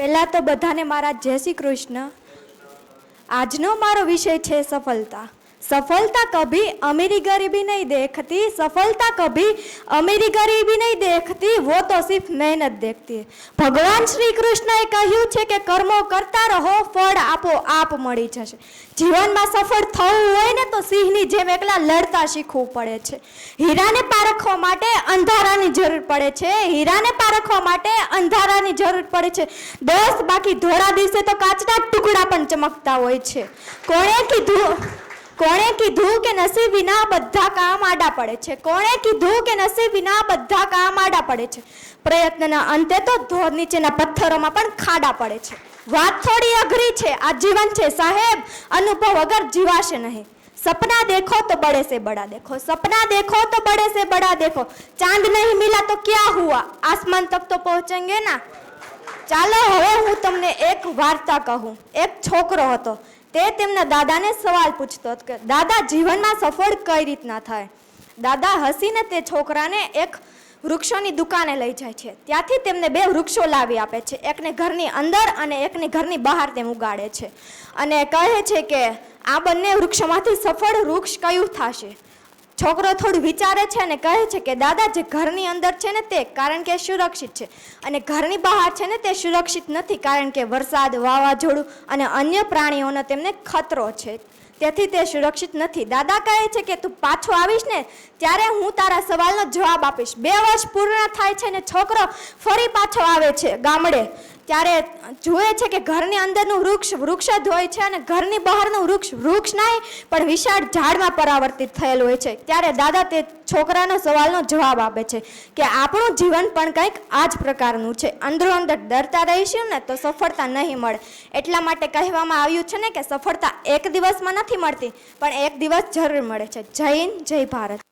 પહેલાં તો બધાને મારા જય શ્રી કૃષ્ણ. આજનો મારો વિષય છે સફળતા. સફળતા કભી અમીરી ગરીબી નહીં દેખતી, સફળતા કભી અમીરી ગરીબી નહીં દેખતી. વો તો સિર્ફ મહેનત દેખતી હૈ. ભગવાન શ્રી કૃષ્ણએ કહ્યું છે કે કર્મો કરતા રહો, ફળ આપો, આપ મળી જશે। જીવનમાં સફળ થવું હોય ને તો સિંહની જેમ એકલા લડતા શીખવું પડે છે। હીરાને પારખવા માટે અંધારાની જરૂર પડે છે। હીરાને પારખવા માટે અંધારાની જરૂર પડે છે। દસ બાકી ધોળા દિવસે તો કાચના ટુકડા પણ ચમકતા હોય છે। કોણે કીધું કોણે કીધું કે નસીબ વિના બધા કામ આડા પડે છે? કોણે કીધું કે નસીબ વિના બધા કામ આડા પડે છે? પ્રયત્નના અંતે તો ધોર નીચેના પથ્થરોમાં પણ ખાડા પડે છે. વાત થોડી અઘરી છે આ જીવન છે, સાહેબ. અનુભવ વગર જીવાશે નહીં. સપના દેખો તો બડે સે બડા દેખો. સપના દેખો તો બડે સે બડા દેખો. ચાંદ નહીં મિલા તો ક્યાં હુઆ? આસમાન તક તો પહોંચેંગે ના. ચાલો હવે હું તમને એક વાર્તા કહું. એક છોકરો હતો. તે તેમના દાદાને સવાલ પૂછતો કે, દાદા, જીવનમાં સફળ કઈ રીતના થાય? દાદા હસીને તે છોકરાને એક વૃક્ષોની દુકાને લઈ જાય છે. ત્યાંથી તેમને બે વૃક્ષો લાવી આપે છે. એકને ઘરની અંદર અને એકને ઘરની બહાર તેમ ઉગાડે છે. અને કહે છે કે, આ બંને વૃક્ષોમાંથી સફળ વૃક્ષ કયું થશે? છોકરો થોડું વિચારે છે અને કહે છે કે, દાદા, જે ઘરની અંદર છે ને તે કારણ કે સુરક્ષિત છે અને ઘરની બહાર છે ને તે સુરક્ષિત નથી કારણ કે વરસાદ, વાવાઝોડું અને અન્ય પ્રાણીઓનો તેમને ખતરો છે. તેથી તે સુરક્ષિત નથી. દાદા કહે છે કે, તું પાછો આવીશ ને ત્યારે હું તારા સવાલનો જવાબ આપીશ. બે વર્ષ પૂર્ણ થાય છે ને છોકરો ફરી પાછો આવે છે ગામડે. ત્યારે જુએ છે કે ઘરની અંદરનું વૃક્ષ વૃક્ષ જ હોય છે અને ઘરની બહારનું વૃક્ષ વૃક્ષ નહીં, પણ વિશાળ ઝાડમાં પરાવર્તિત થયેલું હોય છે. ત્યારે દાદા તે છોકરાનો સવાલનો જવાબ આપે છે કે આપણું જીવન પણ કંઈક આ જ પ્રકારનું છે. અંદરો અંદર ડરતા રહીશું ને તો સફળતા નહીં મળે. એટલા માટે કહેવામાં આવ્યું છે ને કે સફળતા એક દિવસમાં નથી મળતી, પણ એક દિવસ જરૂર મળે છે. જય હિન્દ, જય ભારત.